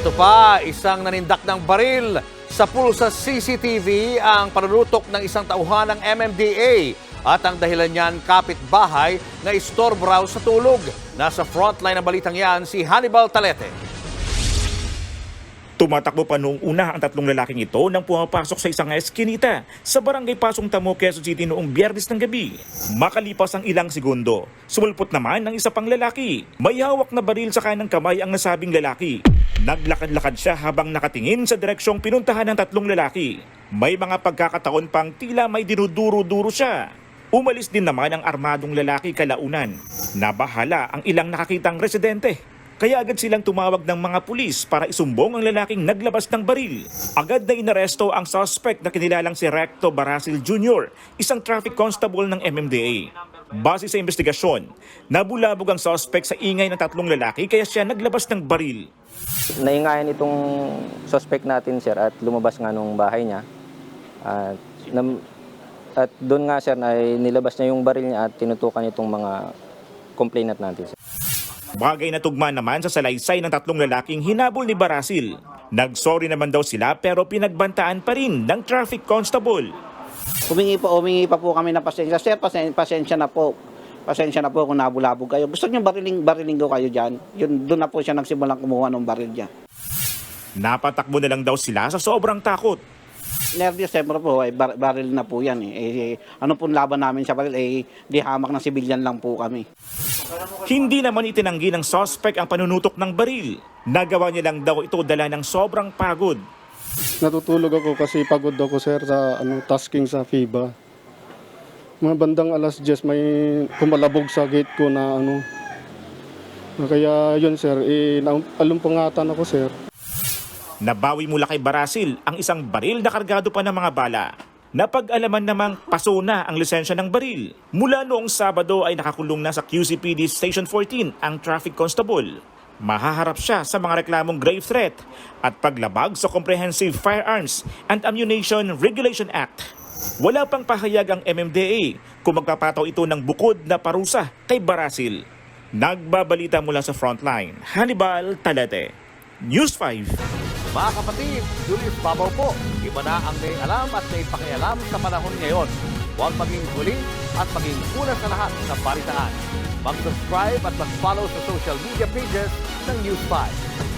Ito pa, isang nanindak ng baril sa pulsa CCTV ang panunutok ng isang tauhan ng MMDA at ang dahilan niyan kapitbahay na istorbo raw sa tulog. Nasa frontline ng balitang yan si Hannibal Talete. Tumatakbo pa noong una ang tatlong lalaking ito nang pumapasok sa isang eskinita sa barangay Pasong Tamo, Quezon City noong biyernes ng gabi. Makalipas ang ilang segundo, sumulpot naman ng isa pang lalaki. May hawak na baril sa kanang kamay ang nasabing lalaki. Naglakad-lakad siya habang nakatingin sa direksyong pinuntahan ng tatlong lalaki. May mga pagkakataon pang tila may dinuduro-duro siya. Umalis din naman ang armadong lalaki kalaunan. Nabahala ang ilang nakakitang residente. Kaya agad silang tumawag ng mga pulis para isumbong ang lalaking naglabas ng baril. Agad na inaresto ang suspect na kinilalang si Recto Barasil Jr., isang traffic constable ng MMDA. Base sa investigasyon, nabulabog ang suspect sa ingay ng tatlong lalaki kaya siya naglabas ng baril. Naingayan itong suspect natin sir at lumabas nga nung bahay niya. At, nam- at doon nga sir ay nilabas niya yung baril niya at tinutukan itong mga complainant natin sir. Bagay na tugma naman sa salaysay ng tatlong lalaking hinabol ni Barasil. Nagsorry naman daw sila pero pinagbantaan pa rin ng traffic constable. Humingi po, humingi pa po kami ng pasensya. Sir, pasen, pasensya na po. Pasensya na po kung nabulabog kayo. Gusto niyo bariling, bariling ko kayo dyan? Yun, doon na po siya nagsimulang kumuha ng baril niya. Napatakbo na lang daw sila sa sobrang takot. Nervyos, siyempre po, eh, bar- baril na po yan. Eh. Eh, ano pong laban namin sa baril? Eh, di hamak ng sibilyan lang po kami. Hindi naman itinanggi ng suspect ang panunutok ng baril. Nagawa niya lang daw ito dala ng sobrang pagod. Natutulog ako kasi pagod ako sir sa ano tasking sa FIBA. Mga bandang alas 10 may pumalabog sa gate ko na ano. Kaya yun sir, eh, alumpangatan ako sir. Nabawi mula kay Barasil ang isang baril na kargado pa ng mga bala. Napag-alaman namang paso na ang lisensya ng baril. Mula noong Sabado ay nakakulong na sa QCPD Station 14 ang traffic constable. Mahaharap siya sa mga reklamong grave threat at paglabag sa Comprehensive Firearms and Ammunition Regulation Act. Wala pang pahayag ang MMDA kung magpapataw ito ng bukod na parusa kay Barasil. Nagbabalita mula sa frontline, Hannibal Talete, News 5. Mga kapatid, Julius Babaw po. Iba na ang may alam at may pakialam sa panahon ngayon. Huwag maging huli at maging una sa lahat sa balitaan. Mag-subscribe at mag-follow sa social media pages ng News 5.